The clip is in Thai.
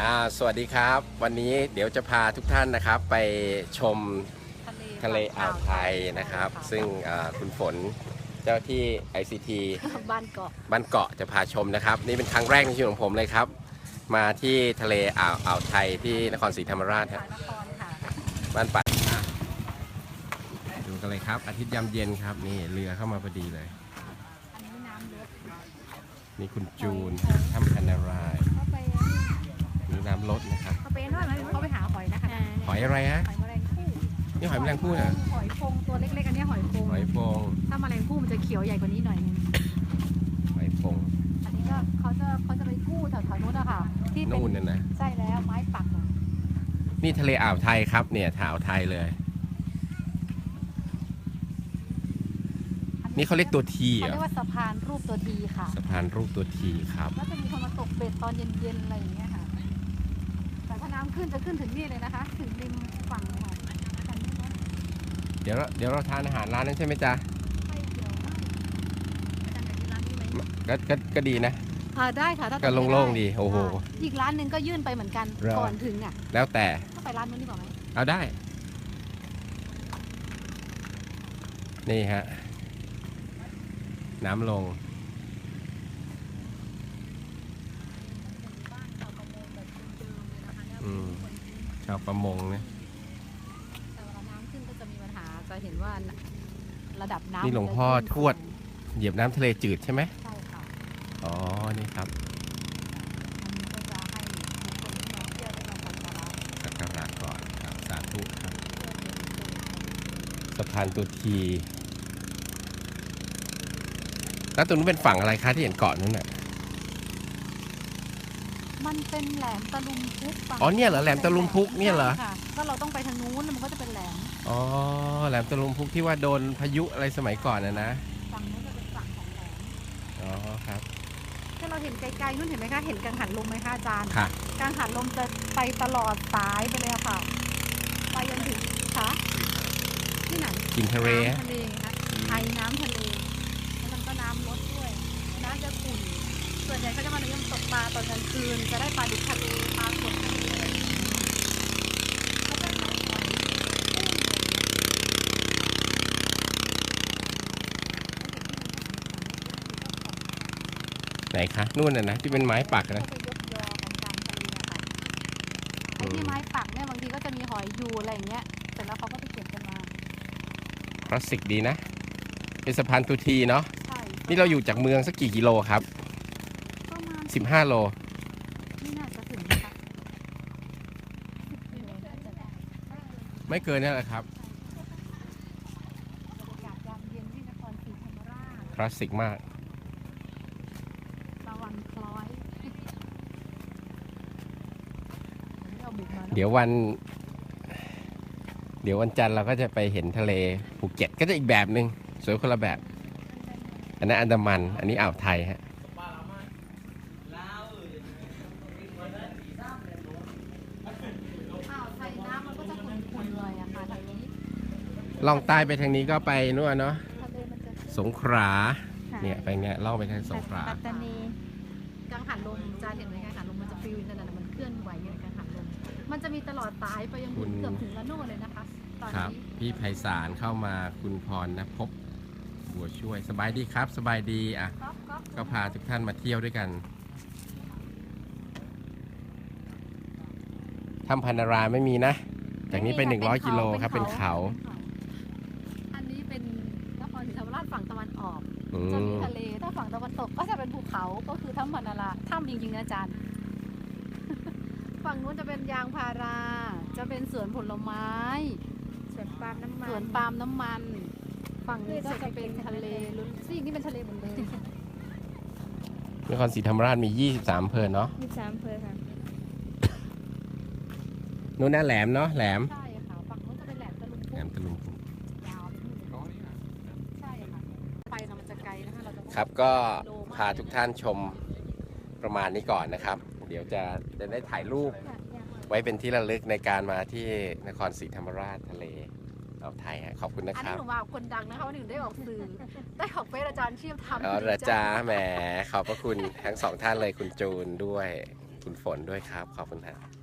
อ่าสวัสดีครับ วันนี้เดี๋ยวจะพาทุกท่านนะครับไปชมทะเลอ่าวไทยนะครับ ซึ่งอ่าคุณฝนเจ้าที่ ICT บ้านเกาะบ้านเกาะจะพาชมนะครับ นี่เป็นครั้งแรกในชีวิตของผมเลยครับ มาที่ทะเลอ่าวอ่าวไทยที่นครศรีธรรมราชคสารับยนครค่ะบ้านปัดอะดูกันเลยครับ อาทิตย์ยามเย็นครับนี่เรือเข้ามาพอดีเลยอันนี้น้ำลดนี่คุณจูนถ้ำพันนารายณ์เข้าไป นี่น้ำลดนะครับเข้าไปนั่นไหมเขาไปหาหอยนะคะหอยอะไรฮะหอยแมลงภู่นี่หอยแมลงภู่เหรอหอยพงตัวเล็กๆอันนี้หอยพงหอยโฟงถ้าแมลงภู่มันจะเขียวใหญ่กว่านี้หน่อยนึงหอยโฟงอันนี้ก็เขาจะเขาจะไปกู้แถวๆนู้นอะค่ะที่เป็นนู่นน่ะนะใช่แล้วไม้ปักอะนี่ทะเลอ่าวไทยครับเนี่ยอ่าวไทยเลยอันี่เขาเรียกตัวทีเขาเหรเรียอกว่าสะพานรูปตัวทีค่ะ สะพานรูปตัวทีครับ แล้วจะมีคนมาตกเบ็ดตอนเย็นๆอะไรอย่างเงี้ยค่ะแต่ถ้าน้ำขึ้นจะขึ้นถึงนี่เลยนะคะ ถึงริมฝั่งเลยค่ะทางนี้นะเดี๋ยวเราเดี๋ยวเราทานอาหารร้านนั้นใช่ไหมจ๊ะไม่เกี่ยวนะอาจารย์อยากกินร้านนี้ไหมก็ก็ก็ดีนะ อ่าได้ค่ะถ้าก็โล่งๆดีโอ้โหาอีกร้านหนึ่งก็ยื่นไปเหมือนกันเหรอ ก่อนถึงอะแล้วแต่ก็ไปร้านนู้นดีกว่าไหมเอาได้ นี่ฮะ น้ำลง อืมชาวประมงเนี่ย แต่เวลาน้ำขึ้นก็จะมีปัญหาจะเห็นว่าระดับน้ำนี่หลวงพ่อทวด เหยียบน้ำทะเลจืดใช่ไหมใช่ค่ะอ๋อ นี่ครับอันนี้ก็จะให้คนที่มาเที่ยวได้มาสักการะสักการะก่อนครับสาธุครับสะพานตัวที แล้วตรงนู้นเป็นฝั่งอะไรคะที่เห็นเกาะนู้นน่ะ มันเป็นแหลมตะลุมพุกฝั่งอ๋อเนี่ยเหรอแหลมตะลุมพุกเนี่ยเหรอ ใช่ค่ะก็เราต้องไปทางนู้นแล้วมันก็จะเป็นแหลมอ๋อแหลมตะลุมพุกที่ว่าโดนพายุอะไรสมัยก่อนนะนะฝั่งนู้นจะเป็นฝั่งของแหลมอ๋อครับถ้าเราเห็นไกลๆนู้นเห็นไหมคะเห็นกังหันลมไหมคะอาจารย์ค่ะ กังหันลมจะไปตลอดสายไปเลยอะค่ะ ไปจนถึงคะที่ไหน กินทะเลน้ำทะเลไงคะไอน้ำทะเล แล้วมันก็น้ำลดด้วย น้ำจะขุ่น ส่วนใหญ่เขาจะมานิยมตกปลาตอนกลางคืน จะได้ปลาดุกทะเลปลาสดทะเลอะไรอย่างเงี้ยเขาจะใช้หอยกุ้งอะไรอย่างเงี้ยไหนคะนู่นน่ะนะที่เป็นไม้ปักก็นะไปยกยอของกลางทะเลอะค่ะไอ้ที่ไม้ปักเนี่ยบางทีก็จะมีหอยยูอะไรอย่างเงี้ยเสร็จแล้วเขาก็ไปเก็บกันมา คลาสสิกดีนะ เป็นสะพานตัวทีเนาะ ใช่นี่เราอยู่จากเมืองสักกี่กิโลครับประมาณ 15 โล ไม่น่าจะถึงนะคะสิบกิโลน่าจะได้ไม่เกินนี่แหละครับ บรรยากาศยามเย็นที่นครศรีธรรมราชคลาสสิกมาก ตะวันคล้อยวันนี้เราบุกมาแล้วเดี๋ยววัน เดี๋ยววันจันทร์เราก็จะไปเห็นทะเลภูเก็ตก็จะอีกแบบหนึ่งสวยคนละแบบ อันนั้นอันดามัน อันนี้อ่าวไทยฮะ อ้าวไทยน้ำมันก็จะขุ่นๆเลยอะค่ะทางนี้ ล่องใต้ไปทางนี้ก็ไปนู่นเนาะทะเลมันจะสงขลาค่ะเนี่ยไปเนี่ยล่องไปทางสงขลาปัตตานีกังหันลมจะเห็นไหมกังหันลมมันจะฟิวนั่นน่ะมันเคลื่อนไหวอยู่ในกังหันลมมันจะมีตลอดสายไปยังคุถึณงเกือบถึงละโน่เลยนะคะตอนครับนี้พี่ไพศาลเข้ามาคุณพรนะพบบัวช่วยสบายดีครับสบายดีอะก๊อกก๊อกก็พาทุกท่านมาเที่ยวด้วยกันถ้ำพันนาราไม่มีนะ จากนี้ไปม่มีค่ะ100 กิโลครับ เป็นเขา อันนี้เป็นนครศรีธรรมราชฝั่งตะวันออก อื จะมีมทะเล ถ้าฝั่งตะวันตกก็จะเป็นภูเขา ก็คือถ้ำพันนาราถ้ำจริงๆนะอาจารย์ ฝั่งนู้นจะเป็นยางพารา จะเป็นสวนผลไม้ สวนปาล์มน้ำมันสวนปาล์มน้ำมัน ฝั่งนี้ก็จะเป็นทะเลลุ้นซี่นี่เป็นทะเลหมดเลยนครศรีธรรมราชมี 23อำเภอเนาะมีสามอำเภอค่ะ นู่นน่ะแหลมเนาะแหลม ใช่ คะเราจะครับก็พาทุกท่านชมประมาณนี้ก่อนนะครับ เดี๋ยวจะจะได้ถ่ายรูปไว้เป็นที่ระลึกในการมาที่นครศรีธรรมราชทะเลอ่าวไทยฮะขอบคุณนะอันคนี้รับหนูมากับคนดังนะคะวันหนึ่งได้ออกสื่อได้ออกเฟซอาจารย์เชียบทำอ๋อเหรอจ้าแหมขอบพระคุณทั้งสองท่านเลยคุณจูนด้วย คุณฝนด้วยครับ ขอบคุณฮะ